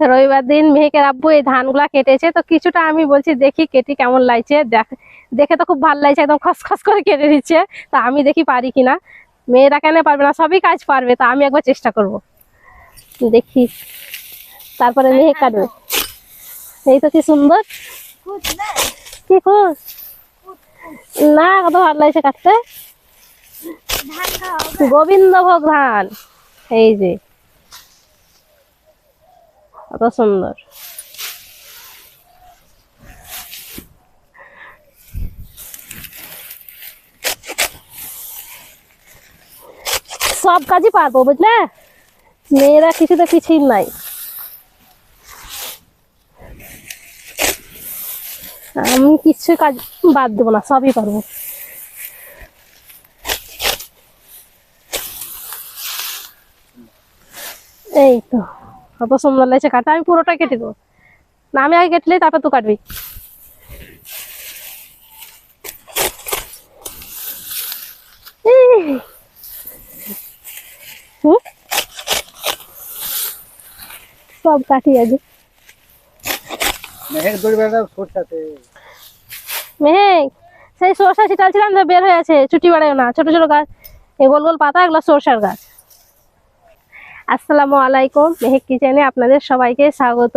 রবিবার দিন মেহেকের আব্বু এই ধানগুলা কেটেছে। তো কিছুটা আমি বলছি, দেখি কেটে কেমন লাগছে? দেখ- দেখে তো খুব ভালো লাগছে, একদম খসখস করে কেটে দিচ্ছে তা আমি দেখি পারি কিনা। মেয়েরা কেন পারবে না? সবই কাজ পারবে, তা আমি একবার চেষ্টা করব। দেখি। তারপরে মেহেক কাটবে। এই তো কি সুন্দর। কি খুশ না, কত ভালো লাগছে কাটতে। গোবিন্দভোগ ধান। এই যে। কত সুন্দর সব কাজই পারব, বুঝলে? মেয়েরা কিছুতে পিছিয়ে নাই। আমি কিছু কাজ বাদ দেবো না, সবই পারব। এই তো। কত সুন্দর লাগছে কাটা আমি পুরোটা কেটে দেবো। না আমি আগে কেটলে তারপর তুই কাটবি। সব কাটি আগে মেহেক সেই সরষা ছিটালছিলাম তো বের হয়ে আছে ছুটি বাড়ায় না। ছোট ছোট গাছ এই গোল গোল পাতা এগুলো সরষার গাছ। আসসালামু আলাইকুম, মেহেক কিচেনে আপনাদের সবাইকে স্বাগত।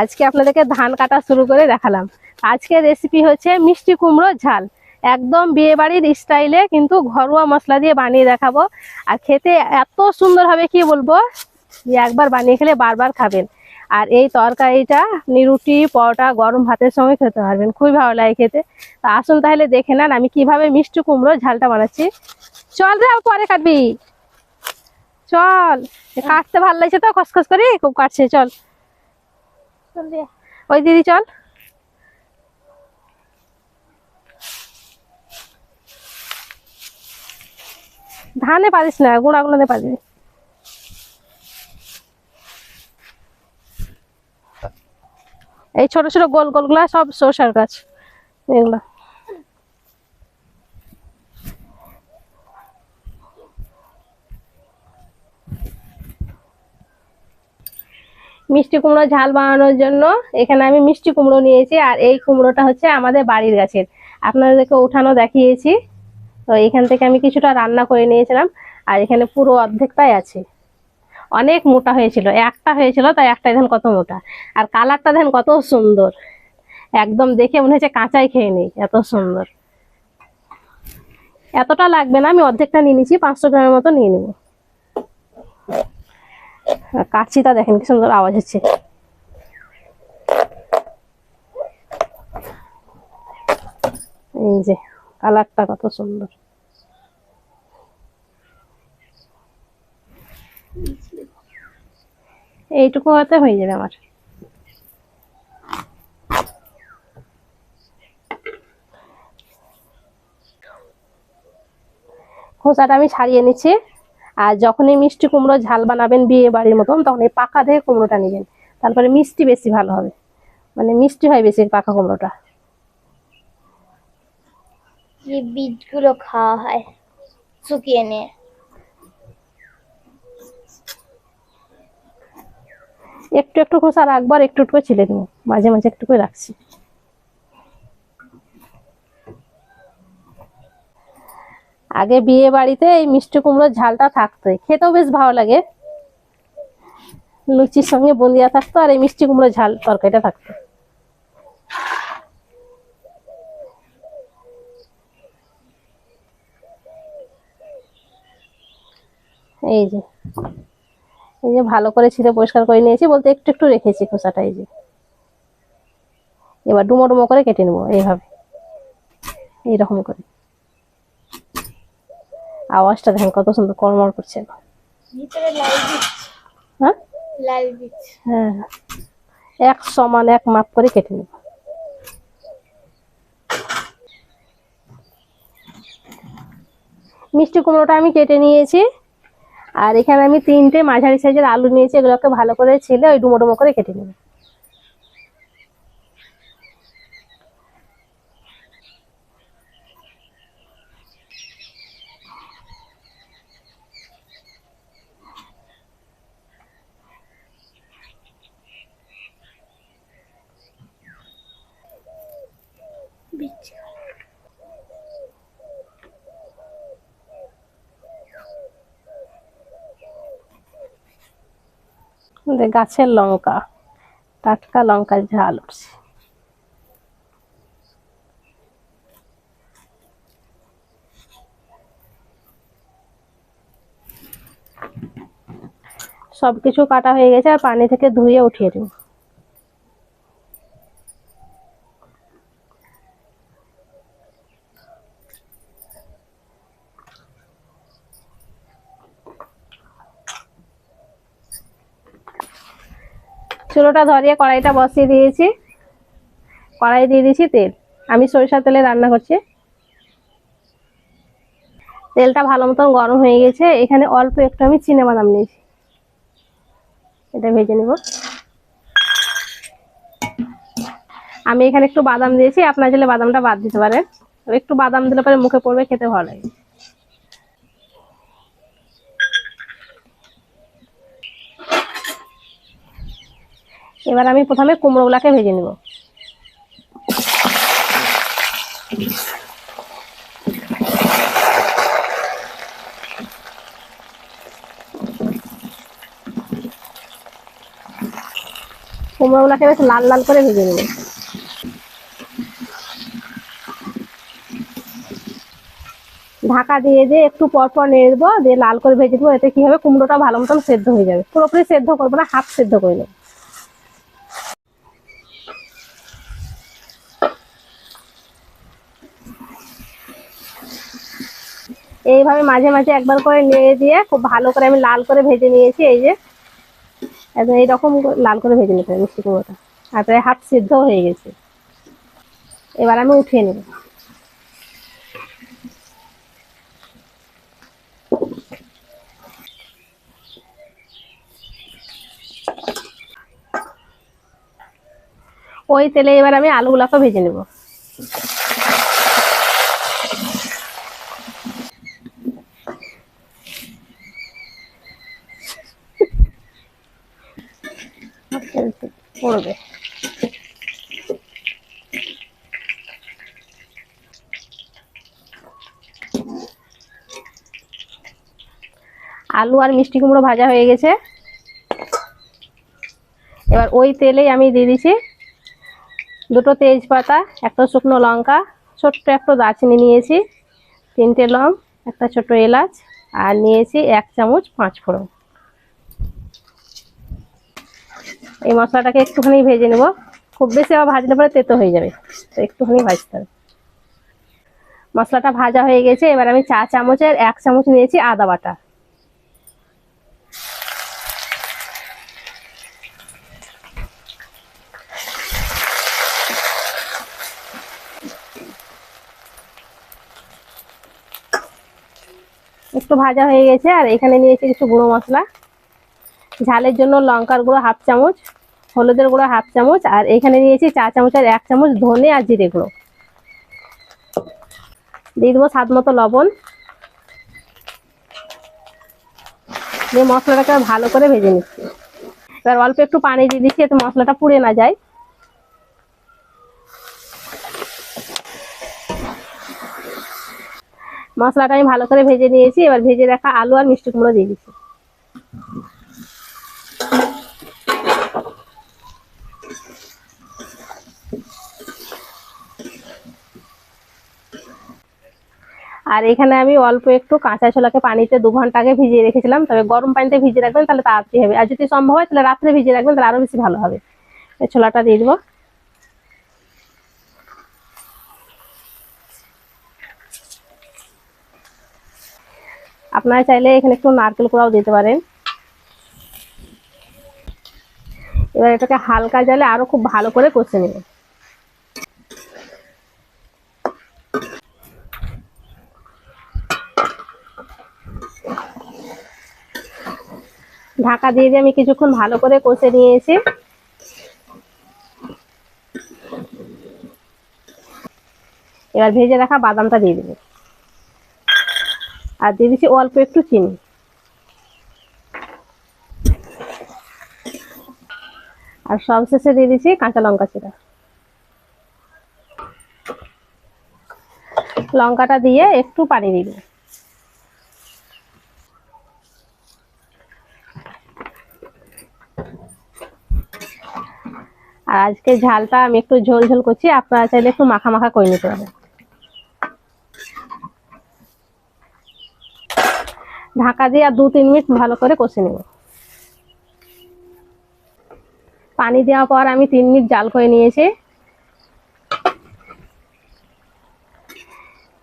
আজকে আপনাদেরকে ধান কাটা শুরু করে দেখালাম। আজকের রেসিপি হচ্ছে মিষ্টি কুমড়ো ঝাল। একদম বিয়ে বাড়ির স্টাইলে কিন্তু ঘরোয়া মশলা দিয়ে বানিয়ে দেখাবো। আর খেতে এত সুন্দর হবে কি বলব? যে একবার বানিয়ে খেলে বারবার খাবেন। আর এই তরকারিটা রুটি, পরোটা গরম ভাতের সঙ্গে খেতে পারবেন। খুবই ভালো লাগে খেতে। তা আসুন তাহলে দেখে নেন আমি কীভাবে মিষ্টি কুমড়ো ঝালটা বানাচ্ছি। চল রে পরে কাটবি। চল কাটতে ভালো লাগছে তো খসখস করে খুব কাটছে চল। ওই দিদি চল। ধানে পারিস না গুঁড়াগুলো পারবি এই ছোট ছোট গোল গোলগুলা সব সরষার গাছ এগুলা। মিষ্টি কুমড়ো ঝাল বানানোর জন্য এখানে আমি মিষ্টি কুমড়ো নিয়েছি আর এই কুমড়োটা হচ্ছে আমাদের বাড়ির গাছের। আপনাদেরকে উঠানো দেখিয়েছি। তো এখান থেকে আমি কিছুটা রান্না করে নিয়েছিলাম আর এখানে পুরো অর্ধেকটাই আছে। অনেক মোটা হয়েছিল, একটা হয়েছিল, তাই একটা ধান কত মোটা। আর কালারটা ধান কত সুন্দর। একদম দেখে মনে হচ্ছে কাঁচাই খেয়ে নেই, এত সুন্দর। এতটা লাগবে না, আমি অর্ধেকটা নিয়ে নিচ্ছি পাঁচশো গ্রামের মতো নিয়ে নেব। কাচ্ছিটা দেখেন, কি সুন্দর আওয়াজ হচ্ছে। এই যে, কালারটা কত সুন্দর। এইটুকু হতে হয়ে যাবে আমার। খোসাটা আমি ছাড়িয়ে নিচ্ছি। আর যখনই মিষ্টি কুমড়ো ঝাল বানাবেন বিয়ে বাড়ির মতন তখন এই পাকা দিয়ে কুমড়োটা নেবেন। তারপরে মিষ্টি বেশি ভালো হবে। মানে মিষ্টি হয় বেশি পাকা কুমড়োটা। যে বীজগুলো খাওয়া হয় শুকিয়ে নিয়ে। একটু একটু খোসা রাখব আর একটু একটু করে ছিলে দেবো মাঝে মাঝে একটু করে রাখছি। আগে বিয়ে বাড়িতে এই মিষ্টি কুমড়োর ঝালটা থাকতো খেতেও বেশ ভালো লাগে। লুচির সঙ্গে বুন্দিয়া থাকতো আর এই মিষ্টি কুমড়োর ঝাল তরকারিটা থাকতো। এই যে এই যে ভালো করে ছিঁড়ে পরিষ্কার করে নিয়েছি, বলতে একটু একটু রেখেছি খোসাটা, এই যে। এবার ডুমো ডুমো করে কেটে নেব, এইভাবে। এইরকম করে। আওয়াজটা দেখেন কত সুন্দর কড়মড় করছে। হ্যাঁ? বীজ। হ্যাঁ এক সমান এক মাপ করে কেটে নেব। মিষ্টি কুমড়োটা আমি কেটে নিয়েছি। আর এখানে আমি তিনটে মাঝারি সাইজের আলু নিয়েছি। এগুলোকে ভালো করে ছিলে ওই ডুমো ডুমো করে কেটে নেব বীজ আমাদের গাছের লঙ্কা, টাটকা লঙ্কার ঝাল উঠছে। সবকিছু কাটা হয়ে গেছে, আর পানি থেকে ধুয়ে উঠিয়ে দেবো। চুলোটা ধরিয়ে কড়াইটা বসিয়ে দিয়েছি। কড়াই দিয়ে দিয়েছি তেল। আমি সরিষার তেলে রান্না করছি। তেলটা ভালো মতন গরম হয়ে গেছে। এখানে অল্প একটু আমি চিনে বাদাম নিয়েছি। এটা ভেজে নেব। আমি এখানে একটু বাদাম দিয়েছি। আপনার চাইলে বাদামটা বাদ দিতে পারেন। একটু বাদাম দিলে পরে মুখে পড়বে, খেতে ভালো লাগে। এবার আমি প্রথমে কুমড়োগুলাকে ভেজে নেব। কুমড়োগুলাকে বেশ লাল লাল করে ভেজে নেব। ঢাকা দিয়ে দিয়ে একটু পর পর নেড়ে দেবো, দিয়ে লাল করে ভেজে দেবো এতে কি হবে? কুমড়োটা ভালো মতন সেদ্ধ হয়ে যাবে। পুরোপুরি সেদ্ধ করব না, হাফ সেদ্ধ করে নেব। এইভাবে মাঝে মাঝে একবার করে নেড়ে দিয়ে খুব ভালো করে আমি লাল করে ভেজে নিয়েছি, এই যে। একদম এইরকম লাল করে ভেজে নিতে মিষ্টি কুমড়োটা। আর প্রায় হাফ সিদ্ধ হয়ে গেছে। এবার আমি উঠিয়ে নেব। ওই তেলে এবার আমি আলুগুলাকে ভেজে নেব পড়বে আলু আর মিষ্টি কুমড়ো ভাজা হয়ে গেছে। এবার ওই তেলেই আমি দিয়ে দিচ্ছি দুটো তেজপাতা, একটা শুকনো লঙ্কা, ছোট্ট একটা দারচিনি নিয়েছি, তিনটে লং একটা ছোট এলাচ, আর নিয়েছি এক চামচ পাঁচ ফোড়ন। এই মশলাটাকে একটুখানি ভেজে নেব। খুব বেশি আবার ভাজলে পরে তেতো হয়ে যাবে, তো একটুখানি ভাজতে হবে। মশলাটা ভাজা হয়ে গেছে, এবার আমি চা চামচের এক চামচ নিয়েছি আদা বাটা। একটু ভাজা হয়ে গেছে, আর এখানে নিয়েছি কিছু গুঁড়ো মশলা। ঝালের জন্য লঙ্কার গুঁড়ো হাফ চামচ, হলুদের গুঁড়ো হাফ চামচ, আর এখানে নিয়েছি চা চামচ আর এক চামচ ধনে আর জিরে গুঁড়ো। দিয়ে দেবো স্বাদ মতো লবণ। দিয়ে মশলাটাকে ভালো করে ভেজে নিচ্ছি। এবার অল্প একটু পানি দিয়ে দিচ্ছি এতে মশলাটা পুড়ে না যায়। মশলাটা আমি ভালো করে ভেজে নিয়েছি, এবার ভেজে রাখা আলু আর মিষ্টি কুমড়ো দিয়ে দিচ্ছি। আর এখানে আমি অল্প একটু কাঁচা ছোলাকে পানিতে দু ঘণ্টা আগে ভিজিয়ে রেখেছিলাম, তবে গরম পানিতে ভিজিয়ে রাখবেন তাহলে তাড়াতাড়ি হবে। আর যদি সম্ভব হয় তাহলে রাত্রে ভিজিয়ে রাখবেন, তাহলে আরও বেশি ভালো হবে। ছোলাটা দিয়ে দেবো। আপনারা চাইলে এখানে একটু নারকেল কোড়াও দিতে পারেন। এবার এটাকে হালকা জালে আরও খুব ভালো করে কষে নেবেন ঢাকা দিয়ে দিয়ে আমি কিছুক্ষণ ভালো করে কষে নিয়েছি। এবার ভেজে রাখা বাদামটা দিয়ে দেবো। আর দিয়ে দিচ্ছি অল্প একটু চিনি। আর সবশেষে দিয়ে দিচ্ছি কাঁচা লঙ্কা চিরা লঙ্কাটা দিয়ে একটু পানি দিবে। আর আজকে ঝালটা আমি একটু ঝোল ঝোল করছি, আপনারা চাইলে একটু মাখা মাখা করে নিতে পারেন। ঢাকা দিয়ে আর দু, তিন মিনিট ভালো করে কষে নেব। পানি দেওয়ার পর আমি তিন মিনিট জাল করে নিয়েছি।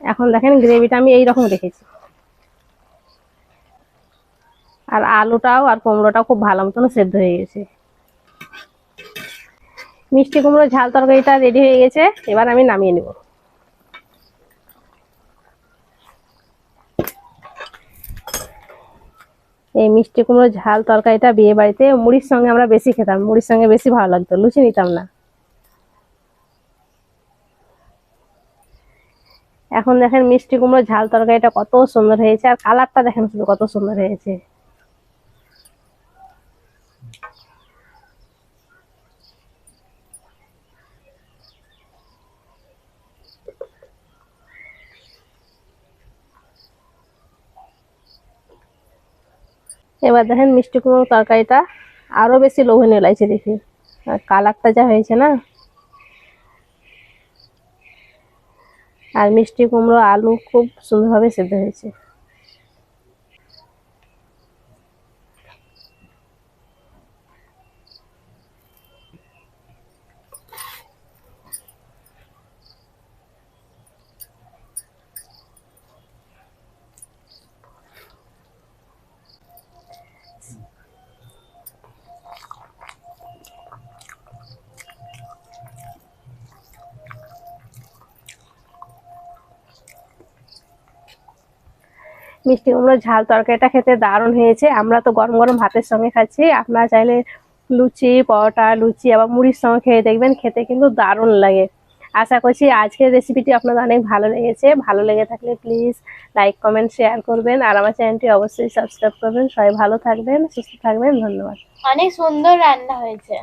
এখন দেখেন গ্রেভিটা আমি এই রকম রেখেছি। আর আলুটাও আর কুমড়োটাও খুব ভালো মতন সেদ্ধ হয়ে গেছে। মিষ্টি কুমড়ো ঝাল তরকারিটা রেডি হয়ে গেছে, এবার আমি নামিয়ে নেব। এই মিষ্টি কুমড়ো ঝাল তরকারিটা বিয়ে বাড়িতে মুড়ির সঙ্গে আমরা বেশি খেতাম, মুড়ির সঙ্গে বেশি ভালো লাগতো, লুচি নিতাম না। এখন দেখেন মিষ্টি কুমড়ো ঝাল তরকারিটা কত সুন্দর হয়েছে, আর কালারটা দেখেন শুধু কত সুন্দর হয়েছে। এবার দেখেন মিষ্টি কুমড়ো তরকারিটা আরও বেশি লোভনীয় লাগছে দেখি। কালারটা যা হয়েছে না? আর মিষ্টি কুমড়ো, আলু খুব সুন্দরভাবে সেদ্ধ হয়েছে। মিষ্টি কুমড়োর ঝাল তরকারিটা খেতে দারুণ হয়েছে। আমরা তো গরম গরম ভাতের সঙ্গে খাচ্ছি। আপনারা চাইলে লুচি, পরোটা, লুচি আবার মুড়ির সঙ্গে খেয়ে দেখবেন, খেতে কিন্তু দারুণ লাগে। আশা করছি আজকের রেসিপিটি আপনাদের অনেক ভালো লেগেছে। ভালো লেগে থাকলে প্লিজ লাইক কমেন্ট শেয়ার করবেন। আর আমার চ্যানেলটি অবশ্যই সাবস্ক্রাইব করবেন। সবাই ভালো থাকবেন, সুস্থ থাকবেন। ধন্যবাদ। অনেক সুন্দর রান্না হয়েছে।